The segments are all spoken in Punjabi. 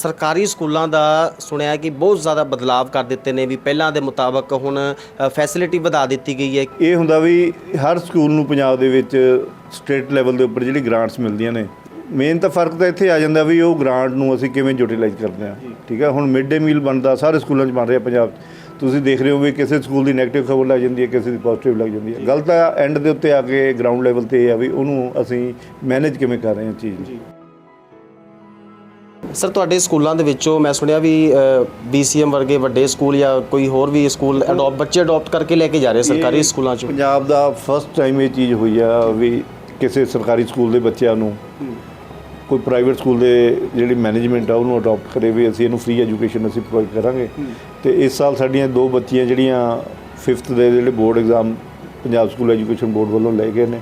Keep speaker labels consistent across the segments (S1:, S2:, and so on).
S1: ਸਰਕਾਰੀ ਸਕੂਲਾਂ ਦਾ ਸੁਣਿਆ ਕਿ ਬਹੁਤ ਜ਼ਿਆਦਾ ਬਦਲਾਵ ਕਰ ਦਿੱਤੇ ਨੇ ਵੀ ਪਹਿਲਾਂ ਦੇ ਮੁਤਾਬਕ ਹੁਣ ਫੈਸਿਲਿਟੀ ਵਧਾ ਦਿੱਤੀ ਗਈ ਹੈ।
S2: ਇਹ ਹੁੰਦਾ ਵੀ ਹਰ ਸਕੂਲ ਨੂੰ ਪੰਜਾਬ ਦੇ ਵਿੱਚ ਸਟੇਟ ਲੈਵਲ ਦੇ ਉੱਪਰ ਜਿਹੜੀ ਗ੍ਰਾਂਟਸ ਮਿਲਦੀਆਂ ਨੇ। ਮੇਨ ਤਾਂ ਫ਼ਰਕ ਤਾਂ ਇੱਥੇ ਆ ਜਾਂਦਾ ਵੀ ਉਹ ਗ੍ਰਾਂਟ ਨੂੰ ਅਸੀਂ ਕਿਵੇਂ ਯੂਟਿਲਾਈਜ਼ ਕਰਦੇ ਹਾਂ। ਠੀਕ ਹੈ ਹੁਣ ਮਿਡ ਡੇ ਮੀਲ ਬਣਦਾ ਸਾਰੇ ਸਕੂਲਾਂ 'ਚ ਬਣ ਰਿਹਾ ਪੰਜਾਬ। 'ਚ ਤੁਸੀਂ ਦੇਖ ਰਹੇ ਹੋ ਵੀ ਕਿਸੇ ਸਕੂਲ ਦੀ 네ਗੇਟਿਵ ਖਬਰ ਲੱਗ ਜਾਂਦੀ ਹੈ ਕਿਸੇ ਦੀ ਪੋਜ਼ਿਟਿਵ ਲੱਗ ਜਾਂਦੀ ਹੈ। ਗੱਲ ਤਾਂ ਐਂਡ ਦੇ ਉੱਤੇ ਆ ਕੇ ਗਰਾਊਂਡ ਲੈਵਲ ਤੇ ਇਹ ਆ ਵੀ ਉਹਨੂੰ ਅਸੀਂ ਮੈਨੇਜ ਕਿਵੇਂ ਕਰ ਰਹੇ ਹਾਂ ਚੀਜ਼ ਨੂੰ।
S1: ਸਰ ਤੁਹਾਡੇ ਸਕੂਲਾਂ ਦੇ ਵਿੱਚੋਂ ਮੈਂ ਸੁਣਿਆ ਵੀ BCM ਵਰਗੇ ਵੱਡੇ ਸਕੂਲ ਜਾਂ ਕੋਈ ਹੋਰ ਵੀ ਸਕੂਲ ਅਡਾਪਟ ਬੱਚੇ ਅਡਾਪਟ ਕਰਕੇ ਲੈ ਕੇ ਜਾ ਰਹੇ ਸਰਕਾਰੀ ਸਕੂਲਾਂ 'ਚ?
S2: ਪੰਜਾਬ ਦਾ ਫਸਟ ਟਾਈਮ ਇਹ ਚੀਜ਼ ਹੋਈ ਆ ਵੀ ਕਿਸੇ ਸਰਕਾਰੀ ਸਕੂਲ ਦੇ ਬੱਚਿਆਂ ਨੂੰ ਕੋਈ ਪ੍ਰਾਈਵੇਟ ਸਕੂਲ ਦੇ ਜਿਹੜੀ ਮੈਨੇਜਮੈਂਟ ਆ ਉਹਨੂੰ ਅਡਾਪਟ ਕਰੇ ਵੀ ਅਸੀਂ ਇਹਨੂੰ ਫ੍ਰੀ ਐਜੂਕੇਸ਼ਨ ਅਸੀਂ ਪ੍ਰੋਵਾਈਡ ਕਰਾਂਗੇ। ਤੇ ਇਸ ਸਾਲ ਸਾਡੀਆਂ ਦੋ ਬੱਚੀਆਂ ਜਿਹੜੀਆਂ 5th ਦੇ ਜਿਹੜੇ board exam Punjab school education board ਵੱਲੋਂ ਲਏ ਗਏ ਨੇ।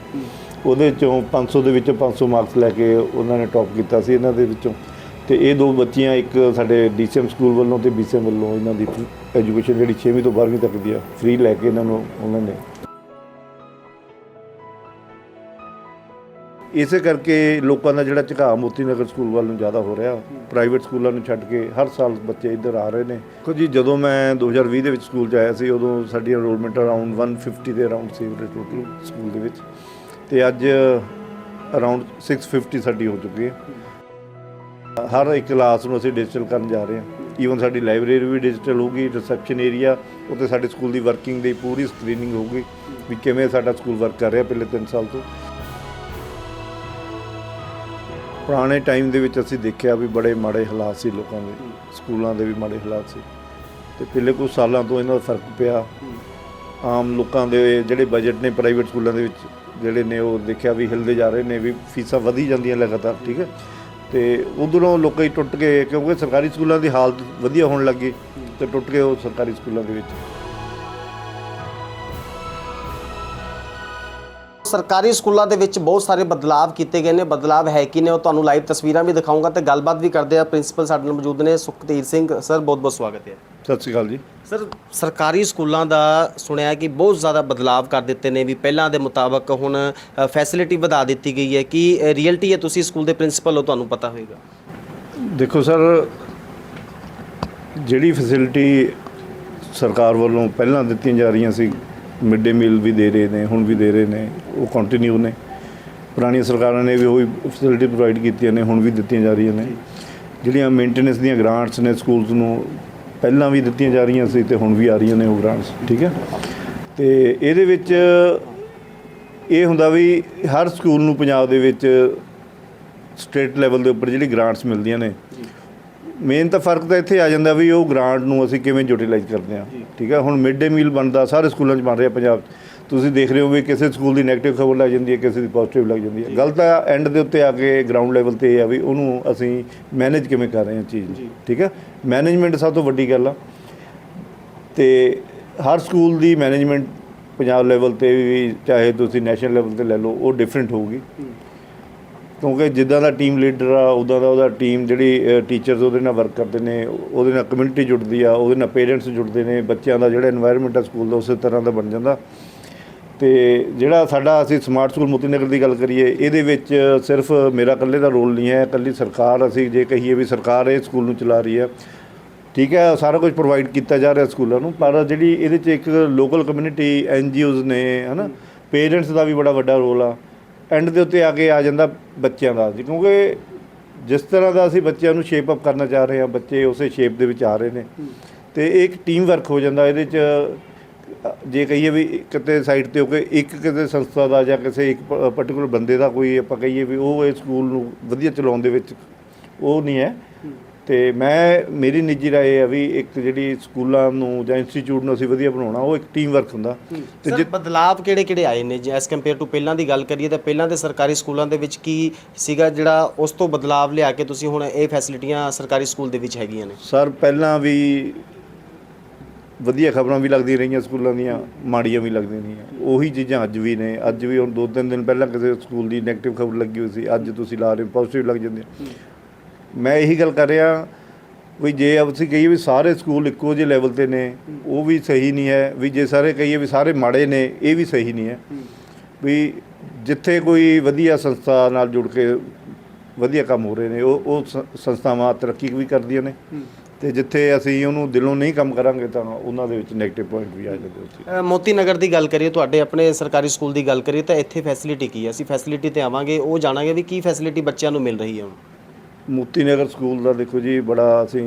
S2: ਉਹਦੇ ਚੋਂ 500 ਦੇ ਵਿੱਚੋਂ 500 ਮਾਰਕਸ ਲੈ ਕੇ ਉਹਨਾਂ ਨੇ ਟੌਪ ਕੀਤਾ ਸੀ ਇਹਨਾਂ ਦੇ ਵਿੱਚੋਂ। ਤੇ ਇਹ ਦੋ ਬੱਚੀਆਂ, ਇੱਕ ਸਾਡੇ ਡੀਸੀਐਮ ਸਕੂਲ ਵੱਲੋਂ ਤੇ ਬੀਸੀਐਮ ਵੱਲੋਂ ਇਹਨਾਂ ਦੀ ਐਜੂਕੇਸ਼ਨ ਜਿਹੜੀ 6ਵੀਂ ਤੋਂ 12ਵੀਂ ਤੱਕ ਦੀ ਆ, ਫ੍ਰੀ ਲੈ ਕੇ ਇਹਨਾਂ ਨੂੰ ਉਹਨਾਂ ਨੇ। ਇਸੇ ਕਰਕੇ ਲੋਕਾਂ ਦਾ ਜਿਹੜਾ ਝੁਕਾਅ ਮੋਤੀ ਨਗਰ ਸਕੂਲ ਵੱਲ ਨੂੰ ਜ਼ਿਆਦਾ ਹੋ ਰਿਹਾ, ਪ੍ਰਾਈਵੇਟ ਸਕੂਲਾਂ ਨੂੰ ਛੱਡ ਕੇ ਹਰ ਸਾਲ ਬੱਚੇ ਇੱਧਰ ਆ ਰਹੇ ਨੇ। ਕਿਉਂ ਜੀ, ਜਦੋਂ ਮੈਂ 2020 ਦੇ ਵਿੱਚ ਸਕੂਲ 'ਚ ਆਇਆ ਸੀ, ਉਦੋਂ ਸਾਡੀ ਐਨਰੋਲਮੈਂਟ ਅਰਾਊਂਡ 150 ਦੇ ਅਰਾਊਂਡ ਸੀ ਟੋਟਲ ਸਕੂਲ ਦੇ ਵਿੱਚ। ਤੇ ਅੱਜ ਅਰਾਊਂਡ 650 ਸਾਡੀ ਹੋ ਚੁੱਕੀ ਹੈ। ਹਰ ਇੱਕ ਕਲਾਸ ਨੂੰ ਅਸੀਂ ਡਿਜੀਟਲ ਕਰਨ ਜਾ ਰਹੇ ਹਾਂ। ਈਵਨ ਸਾਡੀ ਲਾਇਬ੍ਰੇਰੀ ਵੀ ਡਿਜੀਟਲ ਹੋਊਗੀ ਰਿਸੈਪਸ਼ਨ ਏਰੀਆ ਉੱਤੇ ਸਾਡੇ ਸਕੂਲ ਦੀ ਵਰਕਿੰਗ ਦੀ ਪੂਰੀ ਸਕਰੀਨਿੰਗ ਹੋਊਗੀ ਵੀ ਕਿਵੇਂ ਸਾਡਾ ਸਕੂਲ ਵਰਕ ਕਰ ਰਿਹਾ ਪਿਛਲੇ 3 ਸਾਲ ਤੋਂ। ਪੁਰਾਣੇ ਟਾਈਮ ਦੇ ਵਿੱਚ ਅਸੀਂ ਦੇਖਿਆ ਵੀ ਬੜੇ ਮਾੜੇ ਹਾਲਾਤ ਸੀ ਲੋਕਾਂ ਦੇ, ਸਕੂਲਾਂ ਦੇ ਵੀ ਮਾੜੇ ਹਾਲਾਤ ਸੀ। ਤੇ ਪਿਛਲੇ ਕੁਝ ਸਾਲਾਂ ਤੋਂ ਇਹਨਾਂ ਦਾ ਫ਼ਰਕ ਪਿਆ। ਆਮ ਲੋਕਾਂ ਦੇ ਜਿਹੜੇ ਬਜਟ ਨੇ ਪ੍ਰਾਈਵੇਟ ਸਕੂਲਾਂ ਦੇ ਵਿੱਚ, ਜਿਹੜੇ ਨੇ ਉਹ ਦੇਖਿਆ ਵੀ ਹਿਲਦੇ ਜਾ ਰਹੇ ਨੇ ਵੀ ਫੀਸਾਂ ਵਧੀ ਜਾਂਦੀਆਂ ਲਗਾਤਾਰ, ਠੀਕ ਹੈ। ਤੇ ਉਧਰੋਂ ਲੋਕਾਂ ਹੀ ਟੁੱਟ ਗਏ ਕਿਉਂਕਿ ਸਰਕਾਰੀ ਸਕੂਲਾਂ ਦੀ ਹਾਲਤ ਵਧੀਆ ਹੋਣ ਲੱਗੀ ਤੇ ਟੁੱਟ ਗਏ ਉਹ ਸਰਕਾਰੀ ਸਕੂਲਾਂ ਦੇ ਵਿੱਚ।
S1: ਸਰਕਾਰੀ ਸਕੂਲਾਂ ਦੇ ਵਿੱਚ ਬਹੁਤ ਸਾਰੇ ਬਦਲਾਵ ਕੀਤੇ ਗਏ ਨੇ। ਬਦਲਾਵ ਹੈ ਕਿ ਨੇ ਉਹ ਤੁਹਾਨੂੰ ਲਾਈਵ ਤਸਵੀਰਾਂ ਵੀ ਦਿਖਾਉਂਗਾ ਤੇ ਗੱਲਬਾਤ ਵੀ ਕਰਦੇ ਆ ਪ੍ਰਿੰਸੀਪਲ ਸਾਡੇ ਨਾਲ ਮੌਜੂਦ ਨੇ ਸੁਖਤੇਜ ਸਿੰਘ। ਸਰ ਬਹੁਤ ਬਹੁਤ ਸਵਾਗਤ ਹੈ।
S2: ਸਤਿ ਸ਼੍ਰੀ ਅਕਾਲ ਜੀ।
S1: ਸਰ ਸਰਕਾਰੀ ਸਕੂਲਾਂ ਦਾ ਸੁਣਿਆ ਕਿ ਬਹੁਤ ਜ਼ਿਆਦਾ ਬਦਲਾਵ ਕਰ ਦਿੱਤੇ ਨੇ ਵੀ ਪਹਿਲਾਂ ਦੇ ਮੁਤਾਬਕ ਹੁਣ ਫੈਸਿਲਿਟੀ ਵਧਾ ਦਿੱਤੀ ਗਈ ਹੈ। ਕਿ ਰੀਅਲਟੀ ਹੈ ਤੁਸੀਂ ਸਕੂਲ ਦੇ ਪ੍ਰਿੰਸੀਪਲ ਹੋ ਤੁਹਾਨੂੰ ਪਤਾ ਹੋਵੇਗਾ
S2: ਦੇਖੋ ਸਰ ਜਿਹੜੀ ਫੈਸਿਲਿਟੀ ਸਰਕਾਰ ਵੱਲੋਂ ਪਹਿਲਾਂ ਦਿੱਤੀਆਂ ਜਾ ਰਹੀਆਂ ਸੀ ਮਿਡ ਡੇ ਮੀਲ ਵੀ ਦੇ ਰਹੇ ਨੇ ਹੁਣ ਵੀ ਦੇ ਰਹੇ ਨੇ ਉਹ ਕੰਟੀਨਿਊ ਨੇ। ਪੁਰਾਣੀਆਂ ਸਰਕਾਰਾਂ ਨੇ ਵੀ ਉਹੀ ਫੈਸਿਲਿਟੀ ਪ੍ਰੋਵਾਈਡ ਕੀਤੀਆਂ ਨੇ ਹੁਣ ਵੀ ਦਿੱਤੀਆਂ ਜਾ ਰਹੀਆਂ ਨੇ। ਜਿਹੜੀਆਂ ਮੇਨਟੇਨੈਂਸ ਦੀਆਂ ਗ੍ਰਾਂਟਸ ਨੇ ਸਕੂਲਸ ਨੂੰ ਪਹਿਲਾਂ ਵੀ ਦਿੱਤੀਆਂ ਜਾ ਰਹੀਆਂ ਸੀ ਤੇ ਹੁਣ ਵੀ ਆ ਰਹੀਆਂ ਨੇ ਉਹ ਗ੍ਰਾਂਟਸ ਠੀਕ ਹੈ? ਤੇ ਇਹਦੇ ਵਿੱਚ ਇਹ ਹੁੰਦਾ ਵੀ ਹਰ ਸਕੂਲ ਨੂੰ ਪੰਜਾਬ ਦੇ ਵਿੱਚ ਸਟੇਟ ਲੈਵਲ ਦੇ ਉੱਪਰ ਜਿਹੜੀ ਗ੍ਰਾਂਟਸ ਮਿਲਦੀਆਂ ਨੇ। ਮੇਨ ਤਾਂ ਫ਼ਰਕ ਤਾਂ ਇੱਥੇ ਆ ਜਾਂਦਾ ਵੀ ਉਹ ਗ੍ਰਾਂਟ ਨੂੰ ਅਸੀਂ ਕਿਵੇਂ ਯੂਟਿਲਾਈਜ਼ ਕਰਦੇ ਹਾਂ। ਠੀਕ ਹੈ? ਹੁਣ ਮਿਡ ਡੇ ਮੀਲ ਬਣਦਾ ਸਾਰੇ ਸਕੂਲਾਂ 'ਚ ਬਣ ਰਿਹਾ ਪੰਜਾਬ 'ਚ। ਤੁਸੀਂ ਦੇਖ ਰਹੇ ਹੋ ਵੀ ਕਿਸੇ ਸਕੂਲ ਦੀ ਨੈਗੇਟਿਵ ਖਬਰ ਲੱਗ ਜਾਂਦੀ ਹੈ ਕਿਸੇ ਦੀ ਪੋਜ਼ਿਟਿਵ ਲੱਗ ਜਾਂਦੀ ਹੈ। ਗਲਤ ਆ ਐਂਡ ਦੇ ਉੱਤੇ ਆ ਕੇ ਗਰਾਊਂਡ ਲੈਵਲ ਤੇ ਇਹ ਆ ਵੀ ਉਹਨੂੰ ਅਸੀਂ ਮੈਨੇਜ ਕਿਵੇਂ ਕਰ ਰਹੇ ਹਾਂ ਚੀਜ਼ ਨੂੰ। ਠੀਕ ਹੈ? ਮੈਨੇਜਮੈਂਟ ਸਭ ਤੋਂ ਵੱਡੀ ਗੱਲ ਆ। ਤੇ ਹਰ ਸਕੂਲ ਦੀ ਮੈਨੇਜਮੈਂਟ ਪੰਜਾਬ ਲੈਵਲ ਤੇ ਵੀ ਚਾਹੇ ਤੁਸੀਂ ਨੈਸ਼ਨਲ ਲੈਵਲ ਤੇ ਲੈ ਲਓ ਉਹ ਡਿਫਰੈਂਟ ਹੋਊਗੀ। ਕਿਉਂਕਿ ਜਿੱਦਾਂ ਦਾ ਟੀਮ ਲੀਡਰ ਆ ਉਦਾਂ ਦਾ ਉਹਦਾ ਟੀਮ ਜਿਹੜੀ ਟੀਚਰਸ ਉਹਦੇ ਨਾਲ ਵਰਕ ਕਰਦੇ ਨੇ ਉਹਦੇ ਨਾਲ ਕਮਿਊਨਿਟੀ ਜੁੜਦੀ ਆ ਉਹਦੇ ਨਾਲ ਪੇਰੈਂਟਸ ਜੁੜਦੇ ਨੇ ਬੱਚਿਆਂ ਦਾ ਜਿਹੜਾ এনवायरमेंट ਆ ਸਕੂਲ ਦਾ ਉਸੇ ਤਰ੍ਹਾਂ ਦਾ ਬਣ ਜਾਂਦਾ। ਤੇ ਜਿਹੜਾ ਸਾਡਾ ਅਸੀਂ ਸਮਾਰਟ ਸਕੂਲ ਮੋਤੀ ਨਗਰ ਦੀ ਗੱਲ ਕਰੀਏ, ਇਹਦੇ ਵਿੱਚ ਸਿਰਫ ਮੇਰਾ ਇਕੱਲੇ ਦਾ ਰੋਲ ਨਹੀਂ ਹੈ, ਇਕੱਲੀ ਸਰਕਾਰ ਅਸੀਂ ਜੇ ਕਹੀਏ ਵੀ ਸਰਕਾਰ ਇਹ ਸਕੂਲ ਨੂੰ ਚਲਾ ਰਹੀ ਹੈ। ਠੀਕ ਹੈ, ਸਾਰਾ ਕੁਝ ਪ੍ਰੋਵਾਈਡ ਕੀਤਾ ਜਾ ਰਿਹਾ ਸਕੂਲਾਂ ਨੂੰ, ਪਰ ਜਿਹੜੀ ਇਹਦੇ 'ਚ ਇੱਕ ਲੋਕਲ ਕਮਿਊਨਿਟੀ ਐਨਜੀਓਜ਼ ਨੇ, ਹਨਾ ਪੇਰੈਂਟਸ ਦਾ ਵੀ ਬੜਾ ਵੱਡਾ ਰੋਲ ਆ। ਐਂਡ ਦੇ ਉੱਤੇ ਆ ਕੇ ਆ ਜਾਂਦਾ ਬੱਚਿਆਂ ਦਾ, ਕਿਉਂਕਿ ਜਿਸ ਤਰ੍ਹਾਂ ਦਾ ਅਸੀਂ ਬੱਚਿਆਂ ਨੂੰ ਸ਼ੇਪ ਅਪ ਕਰਨਾ ਚਾਹ ਰਹੇ ਹਾਂ, ਬੱਚੇ ਉਸੇ ਸ਼ੇਪ ਦੇ ਵਿੱਚ ਆ ਰਹੇ ਨੇ। ਤੇ ਇਹ ਇੱਕ ਟੀਮ ਵਰਕ ਹੋ ਜਾਂਦਾ, ਇਹਦੇ 'ਚ ਜੇ ਕਹੀਏ ਵੀ ਕਿਤੇ ਸਾਈਡ ਤੇ ਹੋ ਕੇ ਇੱਕ ਕਿਸੇ ਸੰਸਥਾ ਦਾ ਜਾਂ ਕਿਸੇ ਇੱਕ ਪਾਰਟਿਕੂਲਰ ਬੰਦੇ ਦਾ ਕੋਈ ਆਪਾਂ ਕਹੀਏ ਵੀ ਉਹ ਇਹ ਸਕੂਲ ਨੂੰ ਵਧੀਆ ਚਲਾਉਣ ਦੇ ਵਿੱਚ ਉਹ ਨਹੀਂ ਹੈ। ਤੇ ਮੈਂ ਮੇਰੀ ਨਿੱਜੀ ਰਾਏ ਹੈ ਵੀ ਇੱਕ ਜਿਹੜੀ ਸਕੂਲਾਂ ਨੂੰ ਜਾਂ ਇੰਸਟੀਚਿਊਟ ਨੂੰ ਅਸੀਂ ਵਧੀਆ ਬਣਾਉਣਾ ਉਹ ਇੱਕ ਟੀਮ ਵਰਕ ਹੁੰਦਾ ਤੇ
S1: ਸਰ ਬਦਲਾਵ ਕਿਹੜੇ ਕਿਹੜੇ ਆਏ ਨੇ? ਜੇ ਐਸ ਕੰਪੇਅਰ ਟੂ ਪਹਿਲਾਂ ਦੀ ਗੱਲ ਕਰੀਏ ਤਾਂ ਪਹਿਲਾਂ ਦੇ ਸਰਕਾਰੀ ਸਕੂਲਾਂ ਦੇ ਵਿੱਚ ਕੀ ਸੀਗਾ ਜਿਹੜਾ ਉਸ ਤੋਂ ਬਦਲਾਵ ਲਿਆ ਕੇ ਤੁਸੀਂ ਹੁਣ ਇਹ ਫੈਸਿਲਿਟੀਆਂ ਸਰਕਾਰੀ ਸਕੂਲ ਦੇ ਵਿੱਚ ਹੈਗੀਆਂ ਨੇ?
S2: ਸਰ ਪਹਿਲਾਂ ਵੀ ਵਧੀਆ ਖਬਰਾਂ ਵੀ ਲੱਗਦੀਆਂ ਰਹੀਆਂ ਸਕੂਲਾਂ ਦੀਆਂ, ਮਾੜੀਆਂ ਵੀ ਲੱਗਦੀਆਂ ਰਹੀਆਂ। ਉਹੀ ਚੀਜ਼ਾਂ ਅੱਜ ਵੀ ਨੇ, ਅੱਜ ਵੀ ਹੁਣ ਦੋ ਤਿੰਨ ਦਿਨ ਪਹਿਲਾਂ ਕਿਸੇ ਸਕੂਲ ਦੀ ਨੈਗੇਟਿਵ ਖਬਰ ਲੱਗੀ ਹੋਈ ਸੀ, ਅੱਜ ਤੁਸੀਂ ਲਾ ਰਹੇ ਪੋਜ਼ਿਟਿਵ ਲੱਗ ਜਾਂਦੇ ਮੈਂ ਇਹੀ ਗੱਲ ਕਰ ਰਿਹਾ, ਵੀ ਜੇ ਅਸੀਂ ਕਹੀਏ ਵੀ ਸਾਰੇ ਸਕੂਲ ਇੱਕੋ ਜਿਹੇ ਲੈਵਲ ਤੇ ਨੇ, ਉਹ ਵੀ ਸਹੀ ਨਹੀਂ ਹੈ, ਵੀ ਜੇ ਸਾਰੇ ਕਹੀਏ ਵੀ ਸਾਰੇ ਮਾੜੇ ਨੇ, ਇਹ ਵੀ ਸਹੀ ਨਹੀਂ ਹੈ। ਵੀ ਜਿੱਥੇ ਕੋਈ ਵਧੀਆ ਸੰਸਥਾ ਨਾਲ ਜੁੜ ਕੇ ਵਧੀਆ ਕੰਮ ਹੋ ਰਹੇ ਨੇ, ਉਹ ਉਹ ਸੰਸਥਾਵਾਂ ਤਰੱਕੀ ਵੀ ਕਰਦੀਆਂ ਨੇ। ਤੇ ਜਿੱਥੇ ਅਸੀਂ ਉਹਨੂੰ ਦਿਲੋਂ ਨਹੀਂ ਕੰਮ ਕਰਾਂਗੇ ਤਾਂ ਉਹਨਾਂ ਦੇ ਵਿੱਚ ਨੈਗੇਟਿਵ ਪੁਆਇੰਟ ਵੀ ਆ ਜਾਂਦੇ ਉੱਥੇ।
S1: ਮੋਤੀ ਨਗਰ ਦੀ ਗੱਲ ਕਰੀਏ ਤੁਹਾਡੇ ਆਪਣੇ ਸਰਕਾਰੀ ਸਕੂਲ ਦੀ ਗੱਲ ਕਰੀਏ ਤਾਂ ਇੱਥੇ ਫੈਸਿਲਿਟੀ ਕੀ ਹੈ? ਅਸੀਂ ਫੈਸਿਲਿਟੀ ਤੇ ਆਵਾਂਗੇ ਉਹ ਜਾਣਾਂਗੇ ਵੀ ਕੀ ਫੈਸਿਲਿਟੀ ਬੱਚਿਆਂ ਨੂੰ ਮਿਲ ਰਹੀ ਹੈ ਹੁਣ।
S2: ਮੋਤੀ ਨਗਰ ਸਕੂਲ ਦਾ ਦੇਖੋ ਜੀ ਬੜਾ ਅਸੀਂ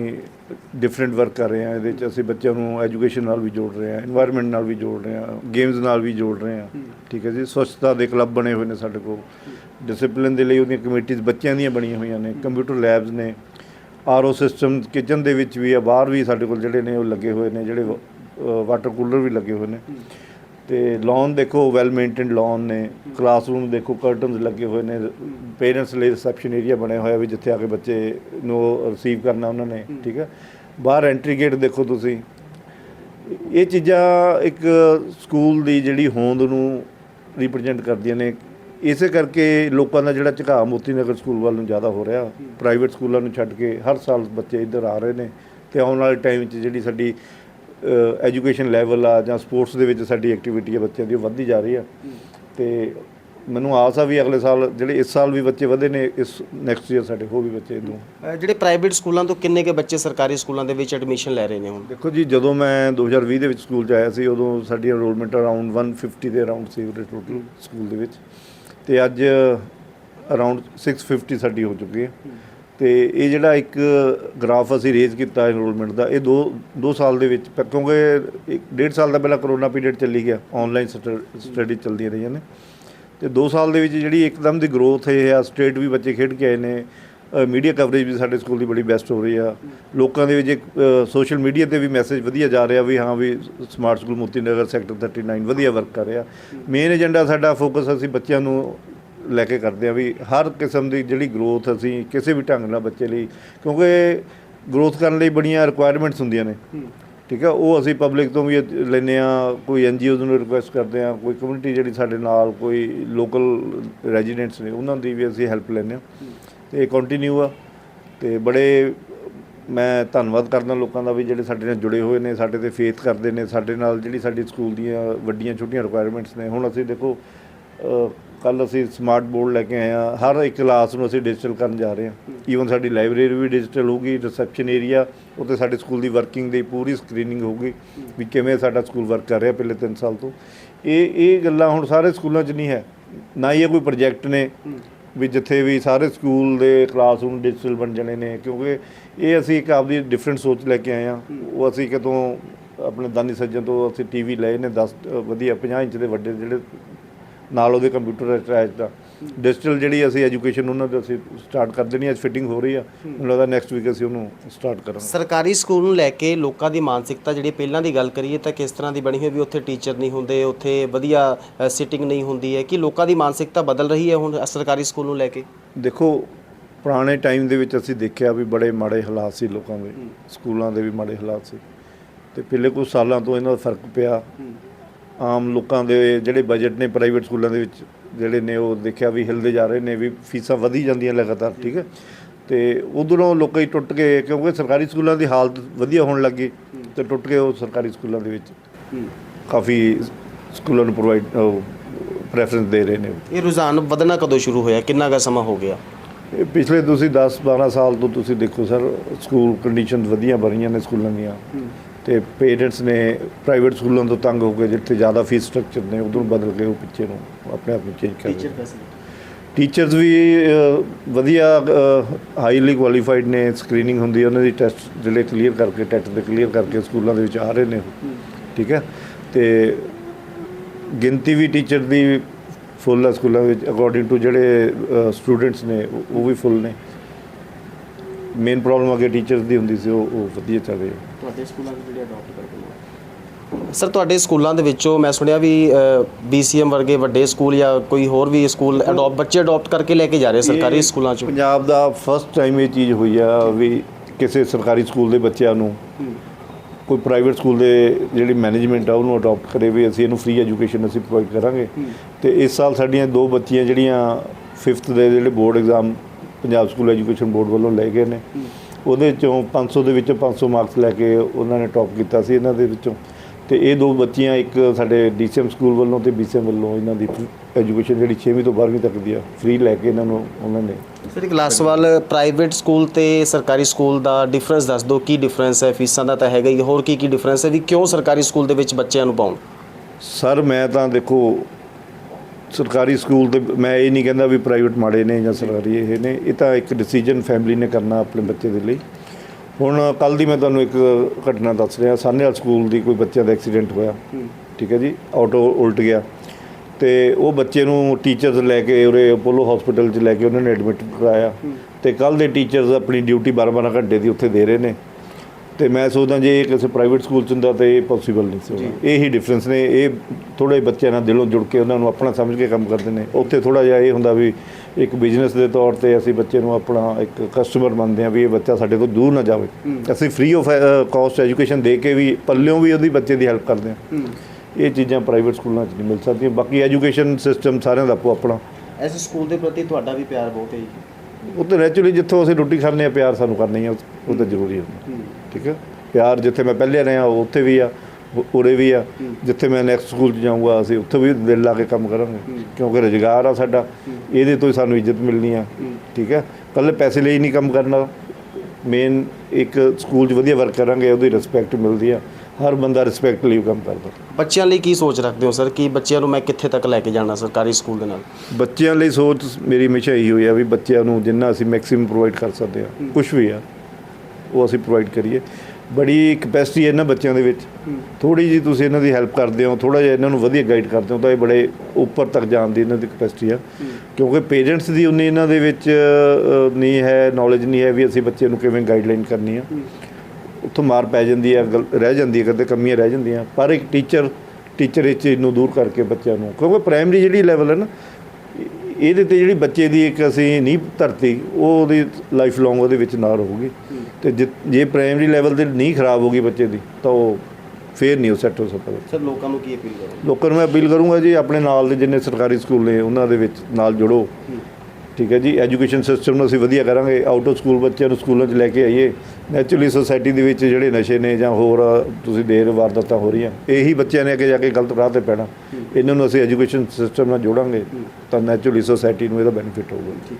S2: ਡਿਫਰੈਂਟ ਵਰਕ ਕਰ ਰਹੇ ਹਾਂ। ਇਹਦੇ ਵਿੱਚ ਅਸੀਂ ਬੱਚਿਆਂ ਨੂੰ ਐਜੂਕੇਸ਼ਨ ਨਾਲ ਵੀ ਜੋੜ ਰਹੇ ਹਾਂ এনवायरमेंट ਨਾਲ ਵੀ ਜੋੜ ਰਹੇ ਹਾਂ ਗੇਮਸ ਨਾਲ ਵੀ ਜੋੜ ਰਹੇ ਹਾਂ। ਠੀਕ ਹੈ ਜੀ ਸਵੱਛਤਾ ਦੇ ਕਲੱਬ ਬਣੇ ਹੋਏ ਨੇ ਸਾਡੇ ਕੋਲ। ਡਿਸਪਲਿਨ ਦੇ ਲਈ ਉਹਦੀਆਂ ਕਮੇਟੀਆਂ ਬੱਚਿਆਂ ਦੀਆਂ ਬਣੀਆਂ ਹੋਈਆਂ ਨੇ ਕੰਪਿਊਟਰ ਲੈਬਸ ਨੇ। ਆਰਓ ਸਿਸਟਮ ਕਿਚਨ ਦੇ ਵਿੱਚ ਵੀ ਆ ਬਾਹਰ ਵੀ ਸਾਡੇ ਕੋਲ ਜਿਹੜੇ ਨੇ ਉਹ ਲੱਗੇ ਹੋਏ ਨੇ ਜਿਹੜੇ ਵਾਟਰ ਕੂਲਰ ਵੀ ਲੱਗੇ ਹੋਏ ਨੇ। ਤੇ ਲਾਨ ਦੇਖੋ ਵੈਲ ਮੇਨਟੇਨਡ ਲਾਨ ਨੇ ਕਲਾਸਰੂਮ ਦੇਖੋ ਕਰਟਨਸ ਲੱਗੇ ਹੋਏ ਨੇ ਪੇਰੈਂਟਸ ਲਈ ਰਿਸੈਪਸ਼ਨ ਏਰੀਆ ਬਣਿਆ ਹੋਇਆ ਵੀ ਜਿੱਥੇ ਆ ਕੇ ਬੱਚੇ ਨੂੰ ਰਿਸੀਵ ਕਰਨਾ ਉਹਨਾਂ ਨੇ ਠੀਕ ਹੈ ਬਾਹਰ ਐਂਟਰੀ ਗੇਟ ਦੇਖੋ ਤੁਸੀਂ। ਇਹ ਚੀਜ਼ਾਂ ਇੱਕ ਸਕੂਲ ਦੀ ਜਿਹੜੀ ਹੋਂਦ ਨੂੰ ਰਿਪਰੈਜ਼ੈਂਟ ਕਰਦੀਆਂ ਨੇ। ਇਸੇ ਕਰਕੇ ਲੋਕਾਂ ਦਾ ਜਿਹੜਾ ਝੁਕਾਅ ਮੋਤੀ ਨਗਰ ਸਕੂਲ ਵੱਲ ਨੂੰ ਜ਼ਿਆਦਾ ਹੋ ਰਿਹਾ। ਪ੍ਰਾਈਵੇਟ ਸਕੂਲਾਂ ਨੂੰ ਛੱਡ ਕੇ ਹਰ ਸਾਲ ਬੱਚੇ ਇੱਧਰ ਆ ਰਹੇ ਨੇ ਤੇ ਆਉਣ ਵਾਲੇ ਟਾਈਮ ਵਿੱਚ ਜਿਹੜੀ ਸਾਡੀ ਐਜੂਕੇਸ਼ਨ ਲੈਵਲ ਆ ਜਾਂ ਸਪੋਰਟਸ ਦੇ ਵਿੱਚ ਸਾਡੀ ਐਕਟੀਵਿਟੀ ਆ ਬੱਚਿਆਂ ਦੀ ਉਹ ਵੱਧਦੀ ਜਾ ਰਹੀ ਆ। ਤੇ ਮੈਨੂੰ ਆਸ ਆ ਵੀ ਅਗਲੇ ਸਾਲ ਜਿਹੜੇ ਇਸ ਸਾਲ ਵੀ ਬੱਚੇ ਵਧੇ ਨੇ ਇਸ ਨੈਕਸਟ ਈਅਰ ਸਾਡੇ ਹੋ ਵੀ ਬੱਚੇ ਇਦੋਂ
S1: ਜਿਹੜੇ ਪ੍ਰਾਈਵੇਟ ਸਕੂਲਾਂ ਤੋਂ ਕਿੰਨੇ ਕੇ ਬੱਚੇ ਸਰਕਾਰੀ ਸਕੂਲਾਂ ਦੇ ਵਿੱਚ ਐਡਮਿਸ਼ਨ ਲੈ ਰਹੇ ਨੇ ਹੁਣ?
S2: ਦੇਖੋ ਜੀ ਜਦੋਂ ਮੈਂ 2020 ਦੇ ਵਿੱਚ ਸਕੂਲ 'ਚ ਆਇਆ ਸੀ ਉਦੋਂ ਸਾਡੀ ਐਨਰੋਲਮੈਂਟ ਅਰਾਊਂਡ 150 ਦੇ ਅਰਾਊਂਡ ਸੀ ਟੋਟਲ ਸਕੂਲ ਦੇ ਵਿੱਚ। ਤੇ ਅੱਜ ਅਰਾਊਂਡ 650 ਸਾਡੀ ਹੋ ਚੁੱਕੀ ਹੈ। ਤੇ ਇਹ ਜਿਹੜਾ ਇੱਕ ਗ੍ਰਾਫ ਅਸੀਂ ਰੇਜ਼ ਕੀਤਾ ਐਨਰੋਲਮੈਂਟ ਦਾ, ਇਹ ਦੋ ਦੋ ਸਾਲ ਦੇ ਵਿੱਚ ਕਿਉਂਕਿ ਇੱਕ ਡੇਢ ਸਾਲ ਦਾ ਪਹਿਲਾਂ ਕਰੋਨਾ ਪੀਰੀਅਡ ਚੱਲੀ ਗਿਆ ਆਨਲਾਈਨ ਸਟੱਡੀ ਚੱਲਦੀਆਂ ਰਹੀਆਂ ਨੇ। ਤੇ 2 ਸਾਲ ਦੇ ਵਿੱਚ ਜਿਹੜੀ ਇੱਕਦਮ ਦੀ ਗਰੋਥ ਇਹ ਆ ਸਟੇਟ ਵੀ ਬੱਚੇ ਖੇਡ ਕੇ ਆਏ ਨੇ ਮੀਡੀਆ ਕਵਰੇਜ ਵੀ ਸਾਡੇ ਸਕੂਲ ਦੀ ਬੜੀ ਬੈਸਟ ਹੋ ਰਹੀ ਆ। ਲੋਕਾਂ ਦੇ ਵਿੱਚ ਇੱਕ ਸੋਸ਼ਲ ਮੀਡੀਆ ਤੇ ਵੀ ਮੈਸੇਜ ਵਧੀਆ ਜਾ ਰਿਹਾ ਵੀ ਹਾਂ ਵੀ smart school Moti Nagar sector 39 ਵਧੀਆ ਵਰਕ ਕਰ ਰਿਹਾ। ਮੇਨ ਏਜੰਡਾ ਸਾਡਾ ਫੋਕਸ ਅਸੀਂ ਬੱਚਿਆਂ ਨੂੰ ਲੈ ਕੇ ਕਰਦੇ ਆ ਵੀ ਹਰ ਕਿਸਮ ਦੀ ਜਿਹੜੀ ਗਰੋਥ ਅਸੀਂ ਕਿਸੇ ਵੀ ਢੰਗ ਨਾਲ ਬੱਚੇ ਲਈ ਕਿਉਂਕਿ ਗਰੋਥ ਕਰਨ ਲਈ ਬੜੀਆਂ ਰਿਕੁਆਇਰਮੈਂਟਸ ਹੁੰਦੀਆਂ ਨੇ। ਠੀਕ ਹੈ ਉਹ ਅਸੀਂ ਪਬਲਿਕ ਤੋਂ ਵੀ ਲੈਂਦੇ ਆ ਕੋਈ ਐਨਜੀਓਜ਼ ਨੂੰ ਰਿਕੁਐਸਟ ਕਰਦੇ ਆ ਕੋਈ ਕਮਿਊਨਿਟੀ ਜਿਹੜੀ ਸਾਡੇ ਨਾਲ ਕੋਈ ਲੋਕਲ ਰੈਜ਼ੀਡੈਂਟਸ ਨੇ ਉਹਨਾਂ ਦੀ ਵੀ ਅਸੀਂ ਹੈਲਪ ਲੈਂਦੇ ਆ। ਤੇ ਕੰਟੀਨਿਊ ਆ। ਤੇ ਬੜੇ ਮੈਂ ਧੰਨਵਾਦ ਕਰਦਾ ਲੋਕਾਂ ਦਾ ਵੀ ਜਿਹੜੇ ਸਾਡੇ ਨਾਲ ਜੁੜੇ ਹੋਏ ਨੇ, ਸਾਡੇ ਤੇ ਫੇਥ ਕਰਦੇ ਨੇ, ਸਾਡੇ ਨਾਲ ਜਿਹੜੀ ਸਾਡੀ ਸਕੂਲ ਦੀਆਂ ਵੱਡੀਆਂ ਛੋਟੀਆਂ ਰਿਕੁਆਇਰਮੈਂਟਸ ਨੇ। ਹੁਣ ਅਸੀਂ ਦੇਖੋ ਕੱਲ ਅਸੀਂ ਸਮਾਰਟ ਬੋਰਡ ਲੈ ਕੇ ਆਏ ਆ। ਹਰ ਇੱਕ ਕਲਾਸ ਨੂੰ ਅਸੀਂ ਡਿਜੀਟਲ ਕਰਨ ਜਾ ਰਹੇ ਹਾਂ ਈਵਨ ਸਾਡੀ ਲਾਇਬ੍ਰੇਰੀ ਵੀ ਡਿਜੀਟਲ ਹੋਊਗੀ ਰਿਸੈਪਸ਼ਨ ਏਰੀਆ ਉੱਤੇ ਸਾਡੇ ਸਕੂਲ ਦੀ ਵਰਕਿੰਗ ਦੀ ਪੂਰੀ ਸਕਰੀਨਿੰਗ ਹੋਊਗੀ ਵੀ ਕਿਵੇਂ ਸਾਡਾ ਸਕੂਲ ਵਰਕ ਕਰ ਰਿਹਾ ਪਿਛਲੇ 3 ਸਾਲ ਤੋਂ। ਇਹ ਇਹ ਗੱਲਾਂ ਹੁਣ ਸਾਰੇ ਸਕੂਲਾਂ 'ਚ ਨਹੀਂ ਹੈ। ਨਾ ਹੀ ਇਹ ਕੋਈ ਪ੍ਰੋਜੈਕਟ ਨੇ। ਵੀ ਜਿੱਥੇ ਵੀ ਸਾਰੇ ਸਕੂਲ ਦੇ ਕਲਾਸਰੂਮ ਡਿਜੀਟਲ ਬਣ ਜਾਣੇ ਨੇ, ਕਿਉਂਕਿ ਇਹ ਅਸੀਂ ਇੱਕ ਆਪਦੀ ਡਿਫਰੈਂਟ ਸੋਚ ਲੈ ਕੇ ਆਏ ਆ ਉਹ ਅਸੀਂ ਕਿਤੋਂ ਆਪਣੇ ਦਾਨੀ ਸੱਜਣ ਤੋਂ ਅਸੀਂ ਟੀਵੀ ਲਏ ਨੇ 10 ਵਧੀਆ 50 ਇੰਚ ਦੇ ਵੱਡੇ ਜਿਹੜੇ ਨਾਲ ਉਹਦੇ ਕੰਪਿਊਟਰ ਅਟੈਚ ਦਾ ਡਿਜੀਟਲ ਜਿਹੜੀ ਅਸੀਂ ਐਜੂਕੇਸ਼ਨ ਉਹਨਾਂ ਦੇ ਅਸੀਂ ਸਟਾਰਟ ਕਰ ਦੇਣੀ ਅੱਜ ਫਿਟਿੰਗ ਹੋ ਰਹੀ ਆ। ਮੈਨੂੰ ਲੱਗਦਾ ਨੈਕਸਟ ਵੀਕ ਅਸੀਂ ਉਹਨੂੰ ਸਟਾਰਟ ਕਰਾਂਗੇ।
S1: ਸਰਕਾਰੀ ਸਕੂਲ ਨੂੰ ਲੈ ਕੇ ਲੋਕਾਂ ਦੀ ਮਾਨਸਿਕਤਾ ਜਿਹੜੀ ਪਹਿਲਾਂ ਦੀ ਗੱਲ ਕਰੀਏ ਤਾਂ ਕਿਸ ਤਰ੍ਹਾਂ ਦੀ ਬਣੀ ਹੋਈ ਵੀ ਉੱਥੇ ਟੀਚਰ ਨਹੀਂ ਹੁੰਦੇ ਉੱਥੇ ਵਧੀਆ ਸਿਟਿੰਗ ਨਹੀਂ ਹੁੰਦੀ ਹੈ। ਕਿ ਲੋਕਾਂ ਦੀ ਮਾਨਸਿਕਤਾ ਬਦਲ ਰਹੀ ਹੈ ਹੁਣ ਸਰਕਾਰੀ ਸਕੂਲ ਨੂੰ ਲੈ ਕੇ?
S2: ਦੇਖੋ ਪੁਰਾਣੇ ਟਾਈਮ ਦੇ ਵਿੱਚ ਅਸੀਂ ਦੇਖਿਆ ਵੀ ਬੜੇ ਮਾੜੇ ਹਾਲਾਤ ਸੀ ਲੋਕਾਂ ਦੇ। ਸਕੂਲਾਂ ਦੇ ਵੀ ਮਾੜੇ ਹਾਲਾਤ ਸੀ। ਤੇ ਪਿਛਲੇ ਕੁਝ ਸਾਲਾਂ ਤੋਂ ਇਹਨਾਂ ਦਾ ਫ਼ਰਕ ਪਿਆ। ਆਮ ਲੋਕਾਂ ਦੇ ਜਿਹੜੇ ਬਜਟ ਨੇ ਪ੍ਰਾਈਵੇਟ ਸਕੂਲਾਂ ਦੇ ਵਿੱਚ ਜਿਹੜੇ ਨੇ ਉਹ ਦੇਖਿਆ ਵੀ ਹਿਲਦੇ ਜਾ ਰਹੇ ਨੇ ਵੀ ਫੀਸਾਂ ਵਧੀ ਜਾਂਦੀਆਂ ਲਗਾਤਾਰ ਠੀਕ ਹੈ। ਤੇ ਉਧਰੋਂ ਲੋਕਾਂ ਹੀ ਟੁੱਟ ਗਏ ਕਿਉਂਕਿ ਸਰਕਾਰੀ ਸਕੂਲਾਂ ਦੀ ਹਾਲਤ ਵਧੀਆ ਹੋਣ ਲੱਗੀ ਤੇ ਟੁੱਟ ਕੇ ਉਹ ਸਰਕਾਰੀ ਸਕੂਲਾਂ ਦੇ ਵਿੱਚ ਕਾਫੀ ਸਕੂਲਾਂ ਨੂੰ ਪ੍ਰੋਵਾਈਡ ਪ੍ਰੈਫਰੈਂਸ ਦੇ ਰਹੇ ਨੇ
S1: ਇਹ ਰੁਝਾਨ ਵਧਣਾ ਕਦੋਂ ਸ਼ੁਰੂ ਹੋਇਆ? ਕਿੰਨਾ ਕੁ ਸਮਾਂ ਹੋ ਗਿਆ?
S2: ਇਹ ਪਿਛਲੇ ਤੁਸੀਂ 10 12 ਸਾਲ ਤੋਂ ਤੁਸੀਂ ਦੇਖੋ ਸਰ ਸਕੂਲ ਕੰਡੀਸ਼ਨਸ ਵਧੀਆ ਬਣ ਰਹੀਆਂ ਨੇ ਸਕੂਲਾਂ ਦੀਆਂ। ਤੇ ਪੇਰੈਂਟਸ ਨੇ ਪ੍ਰਾਈਵੇਟ ਸਕੂਲਾਂ ਤੋਂ ਤੰਗ ਹੋ ਕੇ ਜਿੱਥੇ ਜ਼ਿਆਦਾ ਫੀਸ ਸਟਰਕਚਰ ਨੇ ਉਧਰੋਂ ਬਦਲ ਕੇ ਉਹ ਪਿੱਛੇ ਨੂੰ ਆਪਣੇ ਆਪ ਨੂੰ ਚੇਂਜ ਕਰ ਰਹੇ ਟੀਚਰਸ ਵੀ ਵਧੀਆ ਹਾਈਲੀ ਕੁਆਲੀਫਾਈਡ ਨੇ ਸਕਰੀਨਿੰਗ ਹੁੰਦੀ ਹੈ ਉਹਨਾਂ ਦੀ ਟੈਸਟ ਜਿਹੜੇ ਕਲੀਅਰ ਕਰਕੇ ਟੈਟ ਦੇ ਕਲੀਅਰ ਕਰਕੇ ਸਕੂਲਾਂ ਦੇ ਵਿੱਚ ਆ ਰਹੇ ਨੇ। ਠੀਕ ਹੈ? ਤੇ ਗਿਣਤੀ ਵੀ ਟੀਚਰ ਦੀ ਫੁੱਲ ਸਕੂਲਾਂ ਵਿੱਚ ਅਕੋਰਡਿੰਗ ਟੂ ਜਿਹੜੇ ਸਟੂਡੈਂਟਸ ਨੇ ਉਹ ਵੀ ਫੁੱਲ ਨੇ। ਮੇਨ ਪ੍ਰੋਬਲਮ ਅਗੇ ਟੀਚਰਸ ਦੀ ਹੁੰਦੀ ਸੀ ਉਹ ਉਹ ਵਧੀਆ ਚੱਲ ਰਹੀ ਹੈ।
S1: ਤੁਹਾਡੇ ਸਕੂਲਾਂ ਦੇ ਜਿਹੜੇ ਅਡਾਪਟ ਕਰਦੇ ਨੇ? ਸਰ ਤੁਹਾਡੇ ਸਕੂਲਾਂ ਦੇ ਵਿੱਚੋਂ ਮੈਂ ਸੁਣਿਆ ਵੀ BCM ਵਰਗੇ ਵੱਡੇ ਸਕੂਲ ਜਾਂ ਕੋਈ ਹੋਰ ਵੀ ਸਕੂਲ ਅਡਾਪਟ ਬੱਚੇ ਅਡਾਪਟ ਕਰਕੇ ਲੈ ਕੇ ਜਾ ਰਹੇ ਸਰਕਾਰੀ ਸਕੂਲਾਂ ਚੋਂ?
S2: ਪੰਜਾਬ ਦਾ ਫਸਟ ਟਾਈਮ ਇਹ ਚੀਜ਼ ਹੋਈ ਆ ਵੀ ਕਿਸੇ ਸਰਕਾਰੀ ਸਕੂਲ ਦੇ ਬੱਚਿਆਂ ਨੂੰ ਕੋਈ ਪ੍ਰਾਈਵੇਟ ਸਕੂਲ ਦੇ ਜਿਹੜੀ ਮੈਨੇਜਮੈਂਟ ਆ ਉਹਨੂੰ ਅਡਾਪਟ ਕਰੇ ਵੀ ਅਸੀਂ ਇਹਨੂੰ ਫ੍ਰੀ ਐਜੂਕੇਸ਼ਨ ਅਸੀਂ ਪ੍ਰੋਵਾਈਡ ਕਰਾਂਗੇ। ਤੇ ਇਸ ਸਾਲ ਸਾਡੀਆਂ ਦੋ ਬੱਚੀਆਂ ਜਿਹੜੀਆਂ 5th ਦੇ ਜਿਹੜੇ board exam Punjab school education board ਵੱਲੋਂ ਲਏ ਗਏ ਨੇ। ਉਹਦੇ ਚੋਂ 500 ਦੇ ਵਿੱਚੋਂ 500 ਮਾਰਕਸ ਲੈ ਕੇ ਉਹਨਾਂ ਨੇ ਟੌਪ ਕੀਤਾ ਸੀ ਇਹਨਾਂ ਦੇ ਵਿੱਚੋਂ। ਤੇ ਇਹ ਦੋ ਬੱਚੀਆਂ ਇੱਕ ਸਾਡੇ ਡੀਸੀਐਮ ਸਕੂਲ ਵੱਲੋਂ ਤੇ ਬੀਸੀਐਮ ਵੱਲੋਂ ਇਹਨਾਂ ਦੀ ਐਜੂਕੇਸ਼ਨ ਜਿਹੜੀ 6ਵੀਂ ਤੋਂ 12ਵੀਂ ਤੱਕ ਦੀ ਆ ਫ੍ਰੀ ਲੈ ਕੇ ਇਹਨਾਂ ਨੂੰ ਉਹਨਾਂ ਨੇ।
S1: ਸਰ ਇੱਕ ਲਾਸਟ ਸਵਾਲ ਪ੍ਰਾਈਵੇਟ ਸਕੂਲ ਤੇ ਸਰਕਾਰੀ ਸਕੂਲ ਦਾ ਡਿਫਰੈਂਸ ਦੱਸ ਦਿਓ ਕੀ ਡਿਫਰੈਂਸ ਹੈ? ਫੀਸਾਂ ਦਾ ਤਾਂ ਹੈਗਾ ਹੀ ਹੋਰ ਕੀ ਕੀ ਡਿਫਰੈਂਸ ਹੈ ਵੀ ਕਿਉਂ ਸਰਕਾਰੀ ਸਕੂਲ ਦੇ ਵਿੱਚ ਬੱਚਿਆਂ ਨੂੰ ਪਾਉਣ?
S2: ਸਰ ਮੈਂ ਤਾਂ ਦੇਖੋ ਸਰਕਾਰੀ ਸਕੂਲ ਤੇ ਮੈਂ ਇਹ ਨਹੀਂ ਕਹਿੰਦਾ ਵੀ ਪ੍ਰਾਈਵੇਟ ਮਾੜੇ ਨੇ ਜਾਂ ਸਰਕਾਰੀ ਇਹ ਨੇ ਇਹ ਤਾਂ ਇੱਕ ਡਿਸੀਜਨ ਫੈਮਿਲੀ ਨੇ ਕਰਨਾ ਆਪਣੇ ਬੱਚੇ ਦੇ ਲਈ। ਹੁਣ ਕੱਲ ਦੀ ਮੈਂ ਤੁਹਾਨੂੰ ਇੱਕ ਘਟਨਾ ਦੱਸ ਰਿਹਾ ਸਾਹਨੇਵਾਲ ਸਕੂਲ ਦੀ ਕੋਈ ਬੱਚੇ ਦਾ ਐਕਸੀਡੈਂਟ ਹੋਇਆ। ਠੀਕ ਹੈ ਜੀ ਆਟੋ ਉਲਟ ਗਿਆ। ਤੇ ਉਹ ਬੱਚੇ ਨੂੰ ਟੀਚਰਸ ਲੈ ਕੇ ਉਰੇ ਅਪੋਲੋ ਹਸਪੀਟਲ 'ਚ ਲੈ ਕੇ ਉਹਨਾਂ ਨੇ ਐਡਮਿਟ ਕਰਾਇਆ। ਤੇ ਕੱਲ ਦੇ ਟੀਚਰਸ ਆਪਣੀ ਡਿਊਟੀ 12-12 ਘੰਟੇ ਦੀ ਉੱਥੇ ਦੇ ਰਹੇ ਨੇ। ਤੇ ਮੈਂ ਸੋਚਦਾ ਜੇ ਇਹ ਕਿਸੇ ਪ੍ਰਾਈਵੇਟ ਸਕੂਲ ਚ ਹੁੰਦਾ ਤਾਂ ਇਹ ਪੋਸੀਬਲ ਨਹੀਂ ਸੀ ਹੋਣਾ। ਇਹ ਹੀ ਡਿਫਰੈਂਸ ਨੇ। ਇਹ ਥੋੜੇ ਬੱਚਿਆਂ ਨਾਲ ਦਿਲੋਂ ਜੁੜ ਕੇ ਉਹਨਾਂ ਨੂੰ ਆਪਣਾ ਸਮਝ ਕੇ ਕੰਮ ਕਰਦੇ ਨੇ। ਉੱਥੇ ਥੋੜਾ ਜਿਹਾ ਇਹ ਹੁੰਦਾ ਵੀ ਇੱਕ ਬਿਜ਼ਨਸ ਦੇ ਤੌਰ ਤੇ ਅਸੀਂ ਬੱਚੇ ਨੂੰ ਆਪਣਾ ਇੱਕ ਕਸਟਮਰ ਮੰਨਦੇ ਹਾਂ ਵੀ ਇਹ ਬੱਚਾ ਸਾਡੇ ਤੋਂ ਦੂਰ ਨਾ ਜਾਵੇ। ਅਸੀਂ ਫ੍ਰੀ ਆਫ ਕਾਸਟ ਐਜੂਕੇਸ਼ਨ ਦੇ ਕੇ ਵੀ ਪੱਲਿਓਂ ਵੀ ਉਹਦੀ ਬੱਚੇ ਦੀ ਹੈਲਪ ਕਰਦੇ ਹਾਂ। ਇਹ ਚੀਜ਼ਾਂ ਪ੍ਰਾਈਵੇਟ ਸਕੂਲਾਂ 'ਚ ਨਹੀਂ ਮਿਲ ਸਕਦੀਆਂ। ਬਾਕੀ ਐਜੂਕੇਸ਼ਨ ਸਿਸਟਮ ਸਾਰਿਆਂ ਦਾ ਆਪੋ ਆਪਣਾ
S1: ਐਸੇ ਸਕੂਲ ਦੇ ਪ੍ਰਤੀ ਤੁਹਾਡਾ ਵੀ ਪਿਆਰ ਬਹੁਤ ਹੈ ਜੀ।
S2: ਉਹ ਤਾਂ ਨੈਚੁਰਲੀ ਜਿੱਥੋਂ ਅਸੀਂ ਰੋਟੀ ਖਾਂਦੇ ਆ ਪਿਆਰ ਸਾਨੂੰ ਕਰਨਾ ਆ ਉਹ ਤਾਂ ਜ਼ਰੂਰੀ ਹੁੰਦਾ। ਠੀਕ ਹੈ? ਪਿਆਰ ਜਿੱਥੇ ਮੈਂ ਪਹਿਲੇ ਰਿਹਾ ਉੱਥੇ ਵੀ ਆ ਉਰੇ ਵੀ ਆ। ਜਿੱਥੇ ਮੈਂ ਨੈਕਸਟ ਸਕੂਲ 'ਚ ਜਾਊਂਗਾ ਅਸੀਂ ਉੱਥੇ ਵੀ ਦਿਲ ਲਾ ਕੇ ਕੰਮ ਕਰਾਂਗੇ। ਕਿਉਂਕਿ ਰੁਜ਼ਗਾਰ ਆ ਸਾਡਾ ਇਹਦੇ ਤੋਂ ਹੀ ਸਾਨੂੰ ਇੱਜ਼ਤ ਮਿਲਣੀ ਆ। ਠੀਕ ਹੈ? ਕੱਲੇ ਪੈਸੇ ਲਈ ਨਹੀਂ ਕੰਮ ਕਰਨਾ। ਮੇਨ ਇੱਕ ਸਕੂਲ 'ਚ ਵਧੀਆ ਵਰਕ ਕਰਾਂਗੇ ਉਹਦੀ ਰਿਸਪੈਕਟ ਮਿਲਦੀ ਆ। ਹਰ ਬੰਦਾ ਰਿਸਪੈਕਟ ਲਈ ਕੰਮ ਕਰਦਾ।
S1: ਬੱਚਿਆਂ ਲਈ ਕੀ ਸੋਚ ਰੱਖਦੇ ਹੋ ਸਰ? ਕਿ ਬੱਚਿਆਂ ਨੂੰ ਮੈਂ ਕਿੱਥੇ ਤੱਕ ਲੈ ਕੇ ਜਾਣਾ ਸਰਕਾਰੀ ਸਕੂਲ ਦੇ ਨਾਲ?
S2: ਬੱਚਿਆਂ ਲਈ ਸੋਚ ਮੇਰੀ ਹਮੇਸ਼ਾ ਇਹੀ ਹੋਈ ਆ ਵੀ ਬੱਚਿਆਂ ਨੂੰ ਜਿੰਨਾ ਅਸੀਂ ਮੈਕਸਿਮਮ ਪ੍ਰੋਵਾਈਡ ਕਰ ਸਕਦੇ ਆ ਕੁਝ ਵੀ ਆ ਉਹ ਅਸੀਂ ਪ੍ਰੋਵਾਈਡ ਕਰੀਏ। ਬੜੀ ਕਪੈਸਿਟੀ ਹੈ ਇਹਨਾਂ ਬੱਚਿਆਂ ਦੇ ਵਿੱਚ। ਥੋੜੀ ਜੀ ਤੁਸੀਂ ਇਹਨਾਂ ਦੀ ਹੈਲਪ ਕਰਦੇ ਹੋ ਥੋੜਾ ਜਿਹਾ ਇਹਨਾਂ ਨੂੰ ਵਧੀਆ ਗਾਈਡ ਕਰਦੇ ਹੋ ਤਾਂ ਇਹ ਬੜੇ ਉੱਪਰ ਤੱਕ ਜਾਣ ਦੀ ਇਹਨਾਂ ਦੀ ਕਪੈਸਿਟੀ ਆ। ਕਿਉਂਕਿ ਪੇਰੈਂਟਸ ਦੀ ਉਨੀ ਇਹਨਾਂ ਦੇ ਵਿੱਚ ਨਹੀਂ ਹੈ ਨੌਲੇਜ ਨਹੀਂ ਹੈ ਵੀ ਅਸੀਂ ਬੱਚੇ ਨੂੰ ਕਿਵੇਂ ਗਾਈਡਲਾਈਨ ਕਰਨੀ ਆ। ਉੱਥੋਂ ਮਾਰ ਪੈ ਜਾਂਦੀ ਹੈ ਰਹਿ ਜਾਂਦੀ ਹੈ ਕਦੇ ਕਮੀਆਂ ਰਹਿ ਜਾਂਦੀਆਂ। ਪਰ ਇੱਕ ਟੀਚਰ ਟੀਚਰ ਇਸ ਚੀਜ਼ ਨੂੰ ਦੂਰ ਕਰਕੇ ਬੱਚਿਆਂ ਨੂੰ ਕਿਉਂਕਿ ਪ੍ਰਾਇਮਰੀ ਜਿਹੜੀ ਲੈਵਲ ਹੈ ਨਾ ਇਹ- ਇਹਦੇ ਤੇ ਜਿਹੜੀ ਬੱਚੇ ਦੀ ਇੱਕ ਅਸੀਂ ਨਹੀਂ ਧਰਤੀ ਉਹ ਉਹਦੀ ਲਾਈਫ ਲੌਂਗ ਉਹਦੇ ਵਿੱਚ ਨਾ ਰਹੂਗੀ। ਤੇ ਜੇ- ਜੇ ਪ੍ਰਾਇਮਰੀ ਲੈਵਲ ਤੇ ਨਹੀਂ ਖਰਾਬ ਹੋਗੀ ਬੱਚੇ ਦੀ ਤਾਂ ਉਹ ਫੇਰ ਨਹੀਂ ਉਹ ਸੈੱਟ ਹੋ ਸਕਦਾ।
S1: ਸਰ ਲੋਕਾਂ ਨੂੰ ਕੀ ਅਪੀਲ ਕਰੋ
S2: ਲੋਕਾਂ ਨੂੰ ਮੈਂ ਅਪੀਲ ਕਰੂੰਗਾ ਜੀ ਆਪਣੇ ਨਾਲ ਦੇ ਜਿੰਨੇ ਸਰਕਾਰੀ ਸਕੂਲ ਨੇ ਉਹਨਾਂ ਦੇ ਵਿੱਚ ਨਾਲ ਜੁੜੋ। ਠੀਕ ਹੈ ਜੀ ਐਜੂਕੇਸ਼ਨ ਸਿਸਟਮ ਨੂੰ ਅਸੀਂ ਵਧੀਆ ਕਰਾਂਗੇ। ਆਊਟ ਆਫ ਸਕੂਲ ਬੱਚਿਆਂ ਨੂੰ ਸਕੂਲਾਂ 'ਚ ਲੈ ਕੇ ਆਈਏ। ਨੈਚੁਰਲੀ ਸੋਸਾਇਟੀ ਦੇ ਵਿੱਚ ਜਿਹੜੇ ਨਸ਼ੇ ਨੇ ਜਾਂ ਹੋਰ ਤੁਸੀਂ ਦੇਰ ਵਾਰਦਾਤਾਂ ਹੋ ਰਹੀਆਂ ਇਹੀ ਬੱਚਿਆਂ ਨੇ ਅੱਗੇ ਜਾ ਕੇ ਗਲਤ ਰਾਹ ਤੇ ਪੈਣਾ। ਇਹਨਾਂ ਨੂੰ ਅਸੀਂ ਐਜੂਕੇਸ਼ਨ ਸਿਸਟਮ ਨਾਲ ਜੋੜਾਂਗੇ ਤਾਂ ਨੈਚੁਰਲੀ ਸੋਸਾਇਟੀ ਨੂੰ ਇਹਦਾ ਬੈਨੀਫਿਟ ਹੋਊਗਾ।